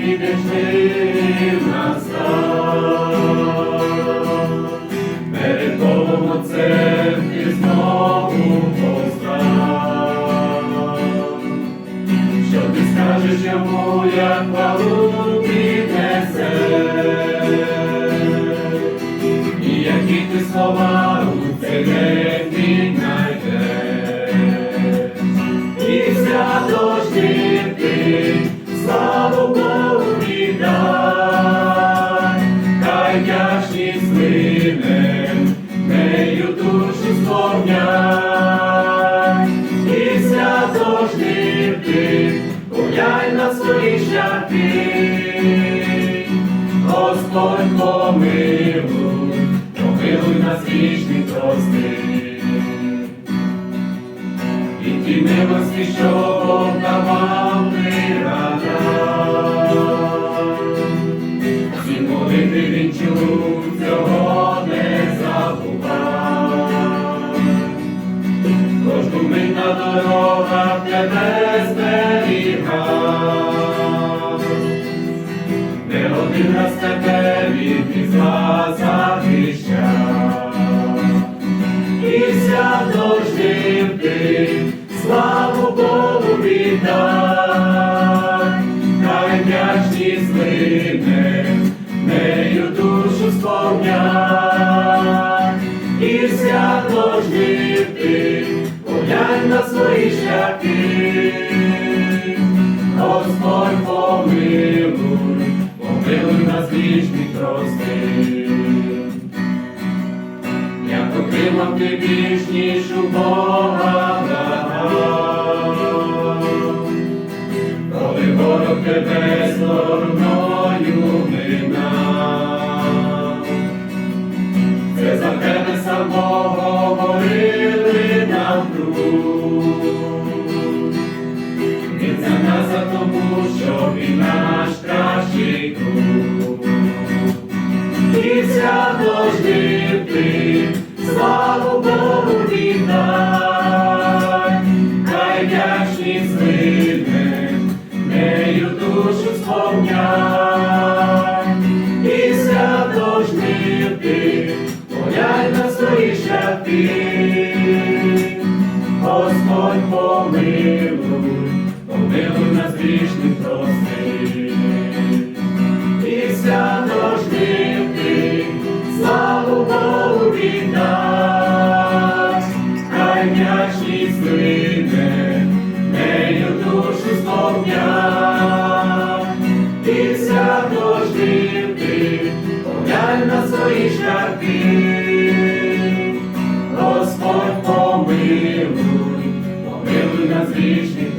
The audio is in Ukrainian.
відійшли настав. Перед Богом Отцем і знову. Що ти скажеш йому, як хвалу піднесе? І які ти слова у цей день свято ти, поглянь на свої шляхи, Господь помилуй, помилуй нас вічний прости. І ті милості, що давав пригадав. Всі молитви він чув, цього не забував. Кожну мить на дорогах тебе зберігав. Не один раз тебе від пізла захищав. І свято жив ти, славу Богу віддай, хай вдячність нею душу сповняй. І свято жив ти, поглянь на свої шляхи, отримав ти вічнішу Бога благав. коли ворог тебе стороною минав. Це за тебе самого говорили нам друг. Він за нас за тому, що він наш кращий друг. І свято жив ти, славу Богу віддай, на свої шляхи, Господь помилуй, помилуй нас вічні.